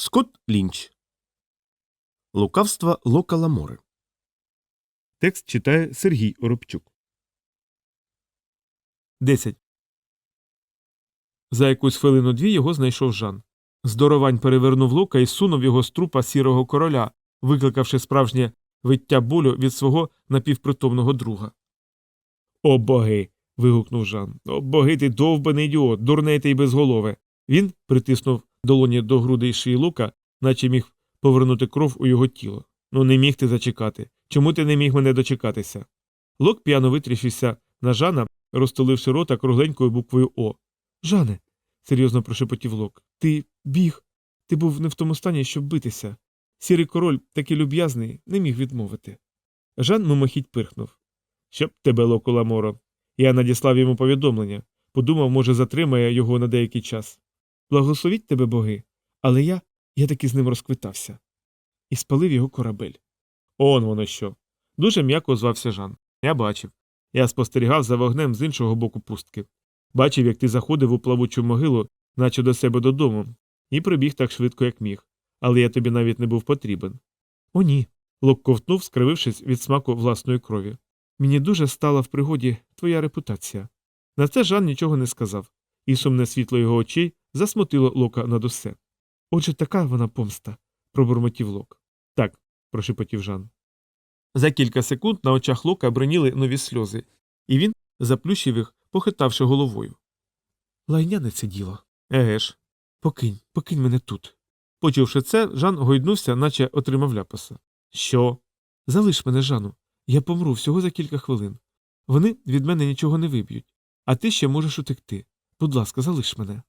Скотт Лінч. Лукавства Лока Ламори. Текст читає Сергій Оробчук. 10. За якусь хвилину дві його знайшов Жан. Здоровань перевернув лука і сунув його з трупа сірого короля, викликавши справжнє виття болю від свого напівпритомного друга. О боги. вигукнув Жан. О боги, ти довбаний ідіот, дурне ти й безголове. Він притиснув долоні до грудей шиї лука, наче міг повернути кров у його тіло. Ну не міг ти зачекати. Чому ти не міг мене дочекатися? Лок п'яно витріщився на Жана, розтуливши рота кругленькою буквою О. Жане, серйозно прошепотів Лок, ти біг. Ти був не в тому стані, щоб битися. Сірий король, такий люб'язний, не міг відмовити. Жан мимохідь пирхнув. Щоб тебе, Локу Ламоро. Я надіслав йому повідомлення. Подумав, може, затримає його на деякий час. Благословіть тебе боги, але я я таки з ним розквитався. І спалив його корабель. Он воно що. Дуже м'яко звався Жан. Я бачив. Я спостерігав за вогнем з іншого боку пустки. Бачив, як ти заходив у плавучу могилу, наче до себе додому, і прибіг так швидко, як міг. Але я тобі навіть не був потрібен. О, ні. Лок ковтнув, скривившись від смаку власної крові. Мені дуже стала в пригоді твоя репутація. На це Жан нічого не сказав, і сумне світло його очей засмутило Лока над усе. Отже, така вона помста, пробурмотів Лок. Так, прошепотів Жан. За кілька секунд на очах Лока броніли нові сльози, і він заплющив їх, похитавши головою. Лайняне це діло. Еге ж. Покинь, покинь мене тут. Почувши це, Жан гойднувся, наче отримав ляпаса. Що? Залиш мене, Жану. Я помру всього за кілька хвилин. Вони від мене нічого не виб'ють, а ти ще можеш утекти. Будь ласка, залиш мене.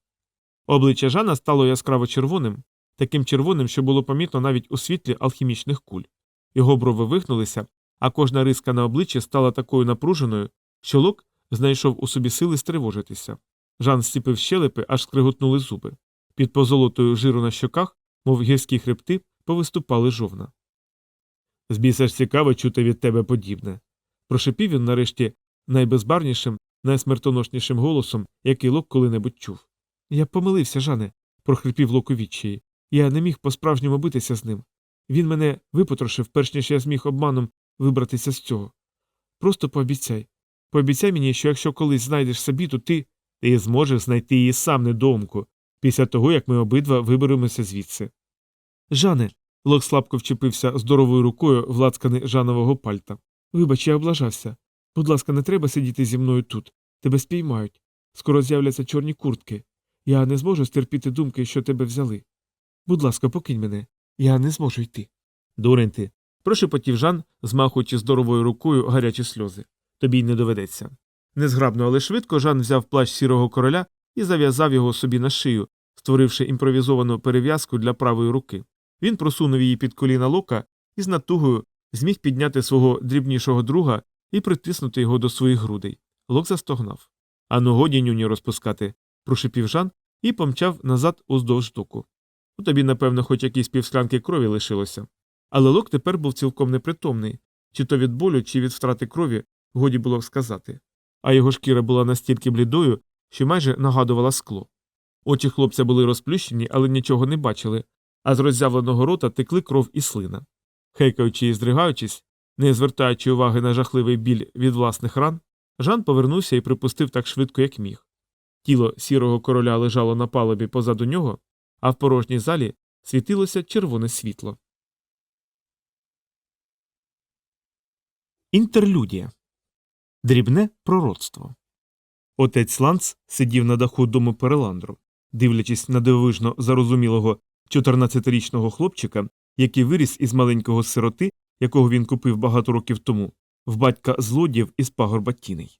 Обличчя Жана стало яскраво червоним, таким червоним, що було помітно навіть у світлі алхімічних куль. Його брови вихнулися, а кожна риска на обличчі стала такою напруженою, що Лок знайшов у собі сили стривожитися. Жан зціпив щелепи, аж скриготнули зуби. Під позолотою жиру на щоках, мов гірські хребти, повиступали жовна. Збіса ж цікаво чути від тебе подібне. Прошепів він нарешті найбезбарнішим, найсмертоноснішим голосом, який Лок коли-небудь чув. Я помилився, Жане, прохрипів Лок. Я не міг по-справжньому битися з ним. Він мене випотрошив, перш ніж я зміг обманом вибратися з цього. Просто пообіцяй. Пообіцяй мені, що якщо колись знайдеш собі, то ти. Ти зможеш знайти її сам недоумку, після того, як ми обидва виберемося звідси. Жане. Лок слабко вчепився здоровою рукою в лацкани Жанового пальта. Вибач, я облажався. Будь ласка, не треба сидіти зі мною тут. Тебе спіймають. Скоро з'являться чорні куртки. Я не зможу стерпіти думки, що тебе взяли. Будь ласка, покинь мене. Я не зможу йти. Дурень ти. прошепотів Жан, змахуючи здоровою рукою гарячі сльози. Тобі й не доведеться. Незграбно, але швидко Жан взяв плащ сірого короля і зав'язав його собі на шию, створивши імпровізовану перев'язку для правої руки. Він просунув її під коліна лока і з натугою зміг підняти свого дрібнішого друга і притиснути його до своїх грудей. Лок застогнав. Ану, годі нюні розпускати, прошипів Жан і помчав назад уздовж доку. У тобі, напевно, хоч якісь півсклянки крові лишилося. Але лок тепер був цілком непритомний, чи то від болю, чи від втрати крові, годі було сказати. А його шкіра була настільки блідою, що майже нагадувала скло. Очі хлопця були розплющені, але нічого не бачили, а з роззявленого рота текли кров і слина. Хекаючи і здригаючись, не звертаючи уваги на жахливий біль від власних ран, Жан повернувся і припустив так швидко, як міг. Тіло сірого короля лежало на палубі позаду нього, а в порожній залі світилося червоне світло. Інтерлюдія. Дрібне пророцтво. Отець Ланц сидів на даху дому Переландру, дивлячись на дивовижно зарозумілого 14-річного хлопчика, який виріс із маленького сироти, якого він купив багато років тому, в батька злодіїв із пагорба тіней.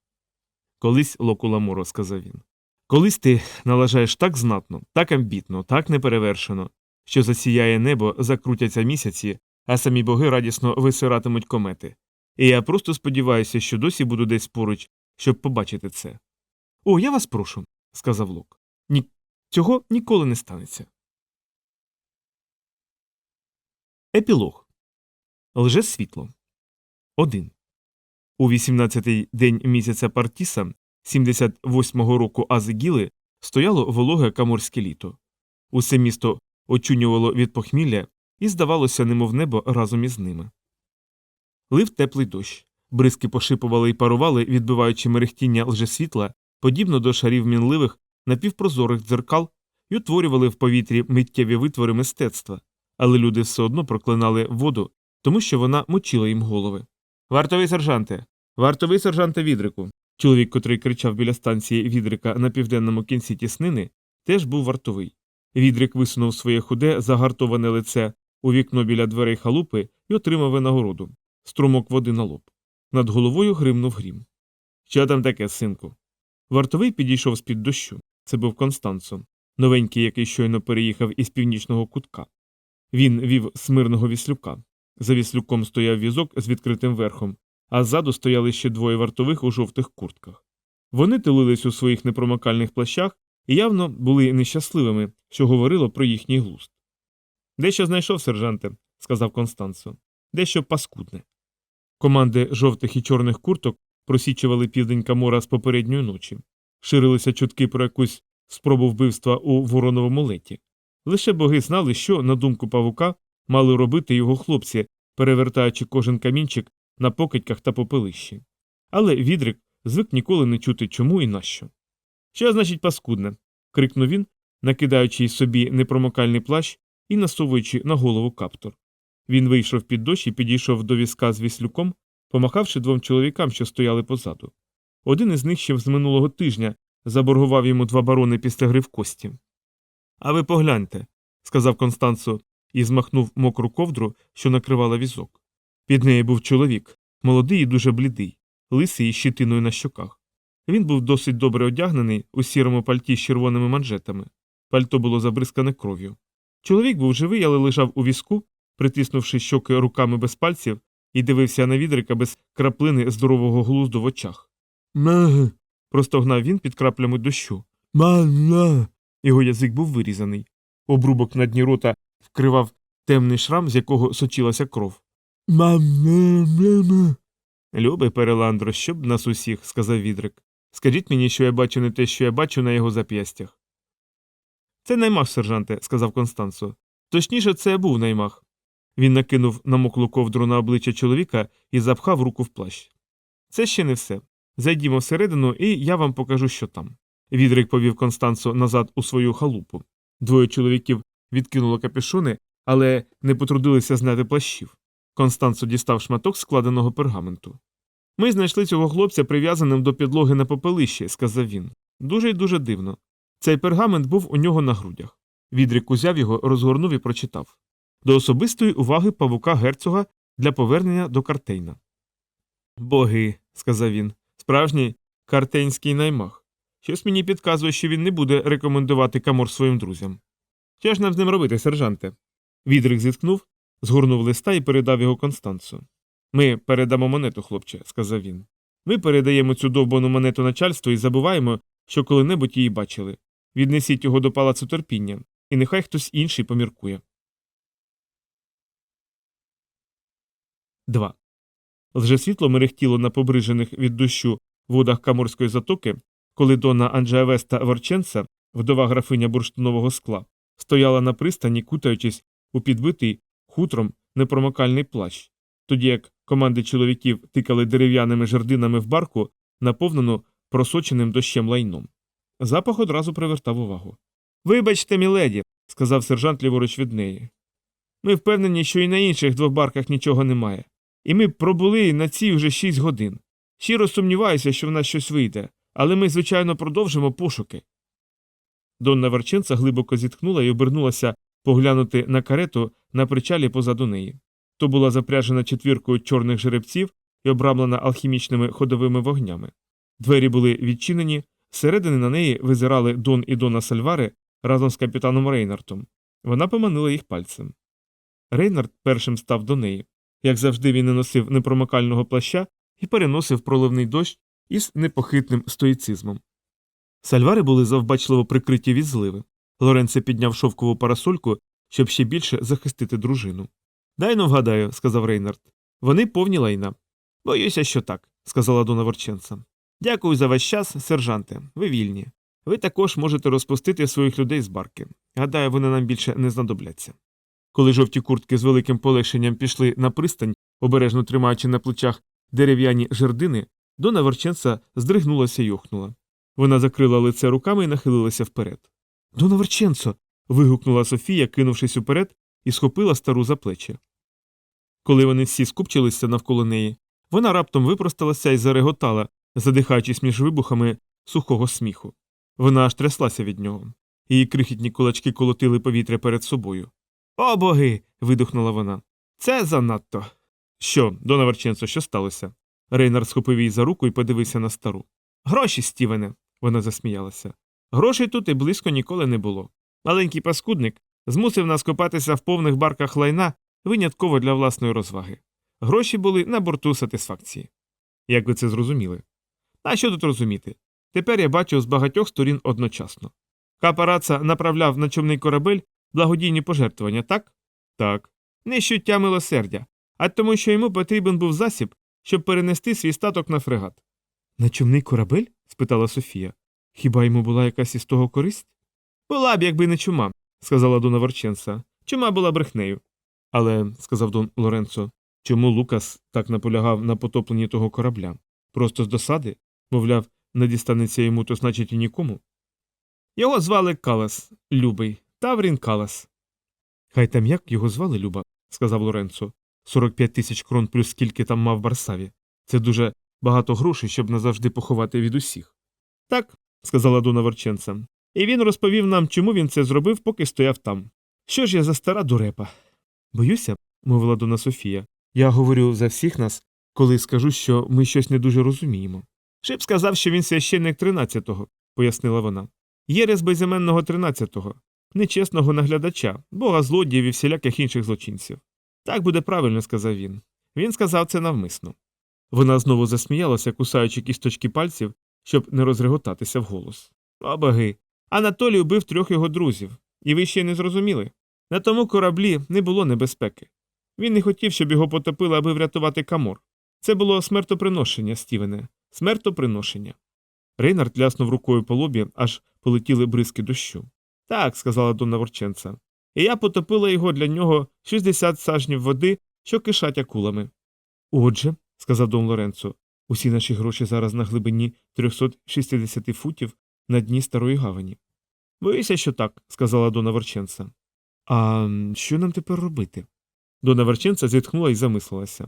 Колись Локуламоро, сказав він. Колись ти налажаєш так знатно, так амбітно, так неперевершено, що засіяє небо, закрутяться місяці, а самі боги радісно висиратимуть комети. І я просто сподіваюся, що досі буду десь поруч, щоб побачити це. О, я вас прошу, сказав Лок. Ні, цього ніколи не станеться. Епілог Лже світло. 1. У 18-й день місяця Партіса 78-го року Азигіли стояло вологе каморське літо. Усе місто очунювало від похмілля і здавалося, немов небо разом із ними. Лив теплий дощ. Бризки пошипували і парували, відбиваючи мерехтіння лжесвітла, подібно до шарів мінливих напівпрозорих дзеркал, і утворювали в повітрі миттєві витвори мистецтва, але люди все одно проклинали воду, тому що вона мочила їм голови. Вартовий сержанте, вартовий сержанте відрику. Чоловік, котрий кричав біля станції відрика на південному кінці тіснини, теж був вартовий. Відрик висунув своє худе, загартоване лице у вікно біля дверей халупи і отримав винагороду струмок води на лоб. Над головою гримнув грім. Що там таке, синку? Вартовий підійшов з під дощу. Це був Констанцо, новенький, який щойно переїхав із північного кутка. Він вів смирного віслюка. За віслюком стояв візок з відкритим верхом, а ззаду стояли ще двоє вартових у жовтих куртках. Вони тилились у своїх непромокальних плащах і явно були нещасливими, що говорило про їхній глузд. Дещо знайшов, сержанте, сказав Констанцо. Дещо паскудне. Команди жовтих і чорних курток просічували південь Камора з попередньої ночі. Ширилися чутки про якусь спробу вбивства у вороновому леті. Лише боги знали, що, на думку павука, мали робити його хлопці, перевертаючи кожен камінчик на покидьках та попелищі. Але відрик звик ніколи не чути чому і нащо. Що значить паскудне? крикнув він, накидаючи собі непромокальний плащ і насовуючи на голову каптур. Він вийшов під дощ і підійшов до візка з віслюком, помахавши двом чоловікам, що стояли позаду. Один із них ще з минулого тижня заборгував йому два барони після гри в кості. А ви погляньте, сказав Констанцо і змахнув мокру ковдру, що накривала візок. Під нею був чоловік, молодий і дуже блідий, лисий із щитиною на щоках. Він був досить добре одягнений у сірому пальті з червоними манжетами. Пальто було забризкане кров'ю. Чоловік був живий, але лежав у візку, притиснувши щоки руками без пальців, і дивився на відрика без краплини здорового глузду в очах. Ме. Простогнав він під краплями дощу. Ма. Його язик був вирізаний. Обрубок на дні рота вкривав темний шрам, з якого сочилася кров. Мам. Любий Переландро, щоб нас усіх, сказав відрик. Скажіть мені, що я бачу не те, що я бачу на його зап'ястях. Це наймах, сержанте, сказав Констанцо. Точніше, це був наймах. Він накинув намоклу ковдру на обличчя чоловіка і запхав руку в плащ. Це ще не все. Зайдімо всередину, і я вам покажу, що там. Відрик повів Констанцо назад у свою халупу. Двоє чоловіків відкинуло капюшони, але не потрудилися зняти плащів. Констанцо дістав шматок складеного пергаменту. Ми знайшли цього хлопця прив'язаним до підлоги на попелищі, сказав він. Дуже й дуже дивно. Цей пергамент був у нього на грудях. Відрик узяв його, розгорнув і прочитав до особистої уваги павука герцога для повернення до картейна. Боги, сказав він, справжній картейнський наймах. Щось мені підказує, що він не буде рекомендувати камор своїм друзям. Що ж нам з ним робити, сержанте? Відрик зіткнув, згорнув листа і передав його Констанцу. Ми передамо монету, хлопче, сказав він. Ми передаємо цю довбану монету начальству і забуваємо, що коли-небудь її бачили. Віднесіть його до палацу терпіння, і нехай хтось інший поміркує. 2. Лжесвітло мерехтіло на побрижених від дощу водах Каморської затоки, коли дона Анджеавеста Ворченца, вдова графиня бурштинового скла, стояла на пристані, кутаючись у підбитий хутром непромокальний плащ, тоді як команди чоловіків тикали дерев'яними жердинами в барку, наповнену просоченим дощем лайном. Запах одразу привертав увагу. Вибачте, міледі, сказав сержант ліворуч від неї. Ми впевнені, що і на інших двох барках нічого немає. І ми пробули на цій вже шість годин. Щиро сумніваюся, що в нас щось вийде, але ми, звичайно, продовжимо пошуки. Донна Верченца глибоко зітхнула і обернулася поглянути на карету на причалі позаду неї. То була запряжена четвіркою чорних жеребців і обрамлена алхімічними ходовими вогнями. Двері були відчинені, зсередини на неї визирали Дон і Дона Сальвари разом з капітаном Рейнартом. Вона поманила їх пальцем. Рейнард першим став до неї. Як завжди, він не носив непромокального плаща і переносив проливний дощ із непохитним стоїцизмом. Сальвари були завбачливо прикриті від зливи. Лоренце підняв шовкову парасольку, щоб ще більше захистити дружину. Дай ну вгадаю, сказав Рейнард. Вони повні лайна. Боюся, що так, сказала Дона Ворченца. Дякую за ваш час, сержанте. Ви вільні. Ви також можете розпустити своїх людей з барки. Гадаю, вони нам більше не знадобляться. Коли жовті куртки з великим полегшенням пішли на пристань, обережно тримаючи на плечах дерев'яні жердини, Дона Верченца здригнулася й охнула. Вона закрила лице руками і нахилилася вперед. Дона Верченцо. Вигукнула Софія, кинувшись уперед, і схопила стару за плечі. Коли вони всі скупчилися навколо неї, вона раптом випросталася і зареготала, задихаючись між вибухами сухого сміху. Вона аж тряслася від нього. Її крихітні кулачки колотили повітря перед собою. О боги. видихнула вона. Це занадто. Що, Дона Верченцо, що сталося? Рейнар схопив її за руку і подивився на стару. Гроші, Стівене. Вона засміялася. Грошей тут і близько ніколи не було. Маленький паскудник змусив нас копатися в повних барках лайна винятково для власної розваги. Гроші були на борту сатисфакції. Як ви це зрозуміли? А що тут розуміти? Тепер я бачу з багатьох сторін одночасно. Капараца направляв на човний корабель благодійні пожертвування, так? Так. Не щуття милосердя, а тому, що йому потрібен був засіб, щоб перенести свій статок на фрегат. На човний корабель? спитала Софія. Хіба йому була якась із того користь? Була б, якби не чума, сказала Дона Ворченса. Чума була брехнею. Але, сказав Дон Лоренцо, чому Лукас так наполягав на потопленні того корабля? Просто з досади? Мовляв, не дістанеться йому, то значить і нікому. Його звали Калас, Любий, Таврін Калас. Хай там як його звали Люба, сказав Лоренцо. 45 тисяч крон плюс скільки там мав Барсаві. Це дуже багато грошей, щоб назавжди поховати від усіх. Так, сказала Дона Ворченца. І він розповів нам, чому він це зробив, поки стояв там. Що ж я за стара дурепа? Боюся, мовила Дона Софія. Я говорю за всіх нас, коли скажу, що ми щось не дуже розуміємо. Шип сказав, що він священник 13-го, пояснила вона. Єрес безіменного 13-го, нечесного наглядача, бога злодіїв і всіляких інших злочинців. Так буде правильно, сказав він. Він сказав це навмисно. Вона знову засміялася, кусаючи кісточки пальців, щоб не розреготатися вголос. О, боги. Анатолій убив трьох його друзів, і ви ще не зрозуміли. На тому кораблі не було небезпеки. Він не хотів, щоб його потопили, аби врятувати камор. Це було смертоприношення, Стівене, смертоприношення. Рейнард ляснув рукою по лобі, аж полетіли бризки дощу. Так, сказала Донна Ворченца. І я потопила його для нього 60 сажнів води, що кишать акулами. Отже, сказав Дон Лоренцо, усі наші гроші зараз на глибині 360 футів на дні старої гавані. Боюся, що так, сказала Дона Ворченца. А що нам тепер робити? Дона Верченца зітхнула і замислилася.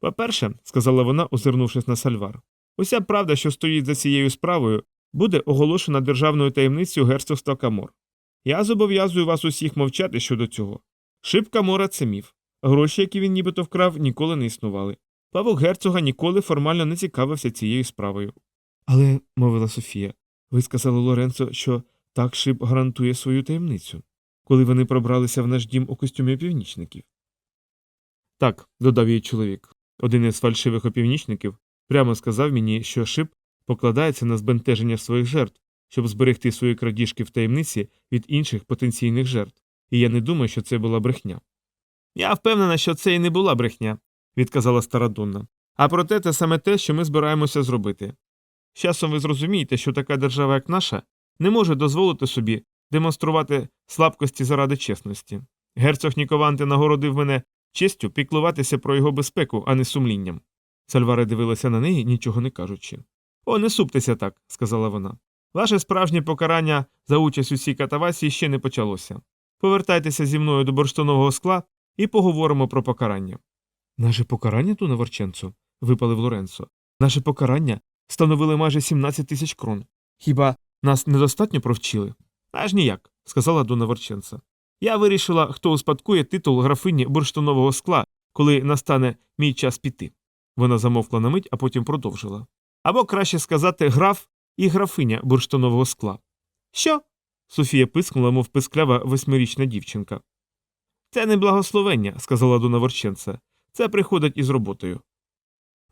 По-перше, сказала вона, озирнувшись на сальвар, уся правда, що стоїть за цією справою, буде оголошена державною таємницею герцогства Камор. Я зобов'язую вас усіх мовчати щодо цього. Шиб Камора це міф. Гроші, які він нібито вкрав, ніколи не існували. Павок герцога ніколи формально не цікавився цією справою. Але, мовила Софія, ви сказали Лоренцо, що так шиб гарантує свою таємницю, коли вони пробралися в наш дім у костюмі північників. Так, додав їй чоловік. Один із фальшивих опівнічників прямо сказав мені, що шип покладається на збентеження своїх жертв, щоб зберегти свої крадіжки в таємниці від інших потенційних жертв, і я не думаю, що це була брехня. Я впевнена, що це і не була брехня, відказала стара Донна. А проте це саме те, що ми збираємося зробити. З часом ви зрозумієте, що така держава, як наша, не може дозволити собі демонструвати слабкості заради чесності. Герцог Нікованти нагородив мене честю піклуватися про його безпеку, а не сумлінням. Сальваре дивилася на неї, нічого не кажучи. О, не суптеся так, сказала вона. Ваше справжнє покарання за участь у цій катавасії ще не почалося. Повертайтеся зі мною до борштонового скла і поговоримо про покарання. Наше покарання, Туна Ворченцо? випалив Лоренцо. Наше покарання становили майже 17 тисяч крон. Хіба нас недостатньо провчили? Аж ніяк, сказала Дона Ворченца. Я вирішила, хто успадкує титул графині бурштинового скла, коли настане мій час піти. Вона замовкла на мить, а потім продовжила. Або краще сказати граф і графиня бурштинового скла. Що? Софія пискнула, мов писклява восьмирічна дівчинка. Це не благословення, сказала Дона Ворченца. Це приходить із роботою.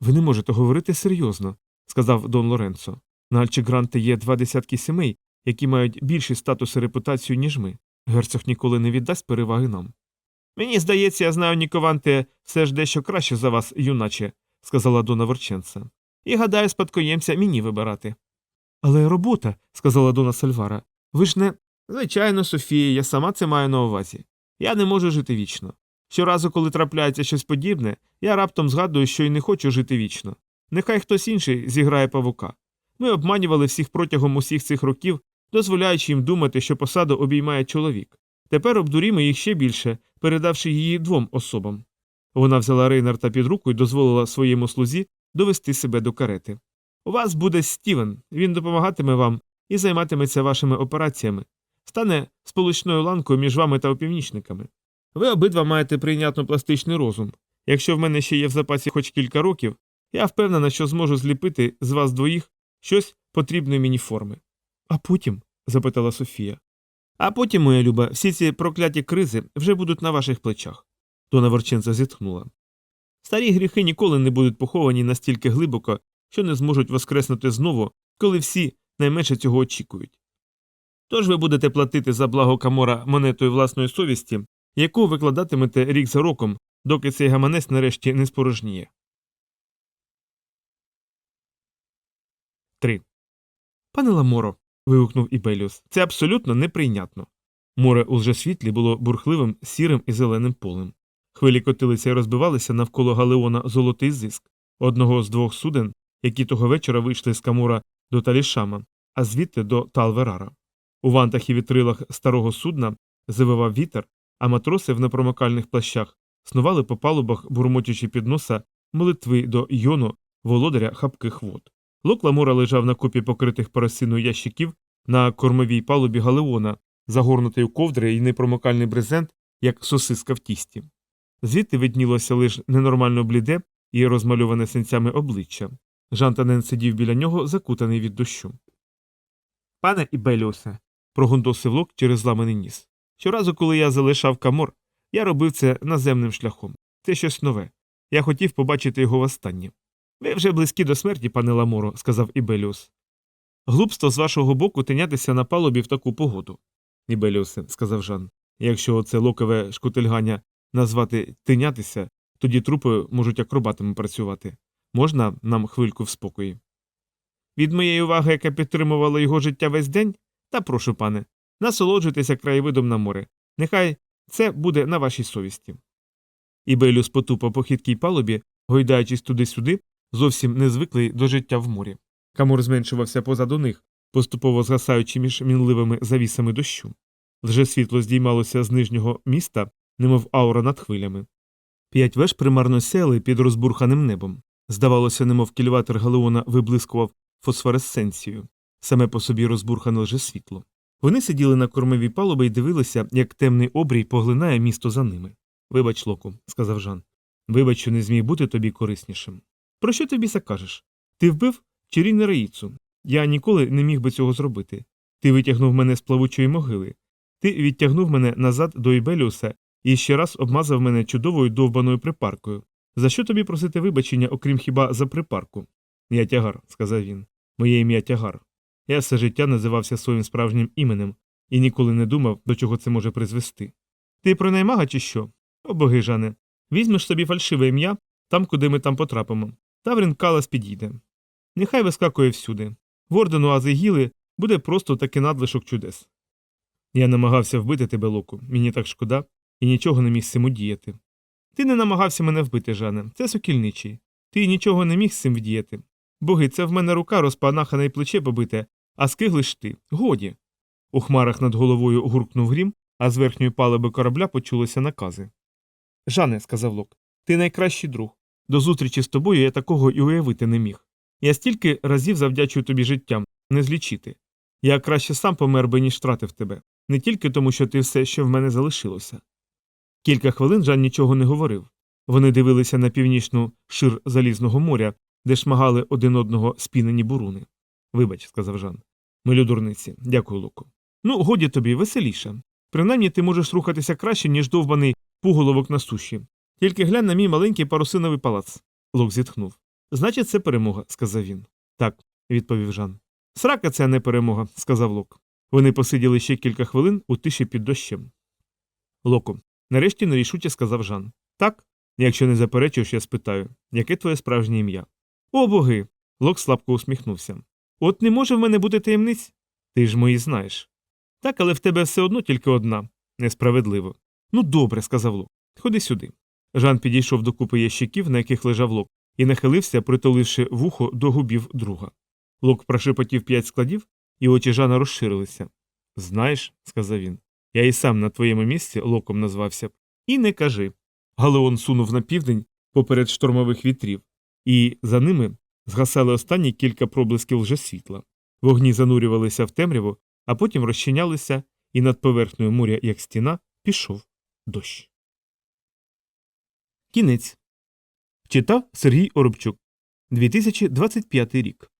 Ви не можете говорити серйозно, сказав Дон Лоренцо. На Альчегранте є два десятки сімей, які мають більший статус і репутацію, ніж ми. Герцог ніколи не віддасть переваги нам. Мені здається, я знаю Нікованте все ж дещо краще за вас, юначе, сказала Дона Ворченца. І гадаю, спадкоємця мені вибирати. Але робота, сказала Дона Сальвара. Ви ж не. Звичайно, Софія, я сама це маю на увазі. Я не можу жити вічно. Щоразу, коли трапляється щось подібне, я раптом згадую, що й не хочу жити вічно. Нехай хтось інший зіграє павука. Ми обманювали всіх протягом усіх цих років, дозволяючи їм думати, що посаду обіймає чоловік. Тепер обдурімо їх ще більше, передавши її двом особам. Вона взяла Рейнарта під руку і дозволила своєму слузі довести себе до карети. У вас буде Стівен, він допомагатиме вам і займатиметься вашими операціями, стане сполучною ланкою між вами та опівнічниками. Ви обидва маєте прийнятно пластичний розум. Якщо в мене ще є в запасі хоч кілька років, я впевнена, що зможу зліпити з вас двоїх щось потрібної мені форми. А потім? запитала Софія. А потім, моя люба, всі ці прокляті кризи вже будуть на ваших плечах. Дона Ворченца зітхнула. Старі гріхи ніколи не будуть поховані настільки глибоко, що не зможуть воскреснути знову, коли всі найменше цього очікують. Тож ви будете платити за благо Камора монетою власної совісті, яку викладатимете рік за роком, доки цей гаманець нарешті не спорожніє. 3. Пане Ламоро. вигукнув Ібеліус, це абсолютно неприйнятно. Море у лжесвітлі було бурхливим сірим і зеленим полем. Хвилі котилися і розбивалися навколо галеона золотий зиск, одного з двох суден, які того вечора вийшли з Камура до Талішама, а звідти до Талверара. У вантах і вітрилах старого судна завивав вітер, а матроси в непромокальних плащах снували по палубах, бурмотячи під носа молитви до йону, володаря хапких вод. Лок Ламура лежав на купі покритих парусиною ящиків на кормовій палубі галеона, загорнутий у ковдри і непромокальний брезент, як сосиска в тісті. Звідти виднілося лише ненормально бліде і розмальоване синцями обличчя. Жантанен сидів біля нього, закутаний від дощу. Пане Ібеліусе, прогундосив лок через зламаний ніс. Щоразу, коли я залишав камор, я робив це наземним шляхом. Це щось нове. Я хотів побачити його востаннє. Ви вже близькі до смерті, пане Ламоро, сказав Ібеліус. Глупство з вашого боку тинятися на палубі в таку погоду. Ібеліусе, сказав Жан. Якщо це локове шкутильгання назвати тинятися, тоді трупи можуть акробатами працювати. Можна нам хвильку в спокої? Від моєї уваги, яка підтримувала його життя весь день, та прошу, пане, насолоджуйтеся краєвидом на море. Нехай це буде на вашій совісті. Ібелюс потупав по хиткій палубі, гойдаючись туди-сюди, зовсім не звиклий до життя в морі. Камур зменшувався позаду них, поступово згасаючи між мінливими завісами дощу. Вже світло здіймалося з нижнього міста, немов аура над хвилями. П'ять веж примарно сяли під розбурханим небом. Здавалося, немов кільватор галеона виблискував фосфоресценцію, саме по собі розбурхане лже світло. Вони сиділи на кормовій палубі і дивилися, як темний обрій поглинає місто за ними. Вибач, Локу, сказав Жан. Вибач, що не зміг бути тобі кориснішим. Про що тобі закажеш? Ти вбив Чиріне Раїцу. Я ніколи не міг би цього зробити. Ти витягнув мене з плавучої могили. Ти відтягнув мене назад до Ібеліуса і ще раз обмазав мене чудовою довбаною припаркою. За що тобі просити вибачення, окрім хіба за припарку? Я тягар, сказав він. Моє ім'я тягар. Я все життя називався своїм справжнім іменем і ніколи не думав, до чого це може призвести. Ти про наймага чи що? О боги, Жане. Візьмеш собі фальшиве ім'я там, куди ми там потрапимо. Таврін Калас підійде. Нехай вискакує всюди. В ордену Азигіли буде просто такий надлишок чудес. Я намагався вбити тебе, Локу, мені так шкода, і нічого не міг з цим удіяти. Ти не намагався мене вбити, Жане, це сокільничий. Ти нічого не міг з цим вдіяти. Боги, це в мене рука розпанахана і плече побите, а скиглиш ти. Годі. У хмарах над головою гуркнув грім, а з верхньої палиби корабля почулися накази. Жане, сказав Лок, ти найкращий друг. До зустрічі з тобою я такого і уявити не міг. Я стільки разів завдячую тобі життям, не злічити. Я краще сам помер би, ніж втратив тебе, не тільки тому, що ти все, що в мене залишилося. Кілька хвилин Жан нічого не говорив. Вони дивилися на північну шир залізного моря, де шмагали один одного спінені буруни. Вибач, сказав Жан. Милю дурниці, дякую, Луку. Ну, годі тобі, веселіше. Принаймні ти можеш рухатися краще, ніж довбаний пуголовок на суші. Тільки глянь на мій маленький парусиновий палац. Лук зітхнув. Значить, це перемога, сказав він. Так, відповів Жан. Срака це не перемога, сказав Лок. Вони посиділи ще кілька хвилин у тиші під дощем. Локу, нарешті нерішуче сказав Жан. Так, якщо не заперечуєш, я спитаю, яке твоє справжнє ім'я? О боги. Лок слабко усміхнувся. От не може в мене бути таємниць? Ти ж мої знаєш. Так, але в тебе все одно тільки одна. Несправедливо. Ну, добре, сказав Лок. Ходи сюди. Жан підійшов до купи ящиків, на яких лежав лок, і нахилився, притуливши вухо до губів друга. Лок прошепотів п'ять складів, і очі Жана розширилися. Знаєш, сказав він, я і сам на твоєму місці локом назвався б. І не кажи. Галеон сунув на південь поперед штормових вітрів, і за ними згасали останні кілька проблисків лжесвітла. Вогні занурювалися в темряву, а потім розчинялися, і над поверхнею моря, як стіна, пішов дощ. Кінець. Читав Сергій Оробчук. 2025 рік.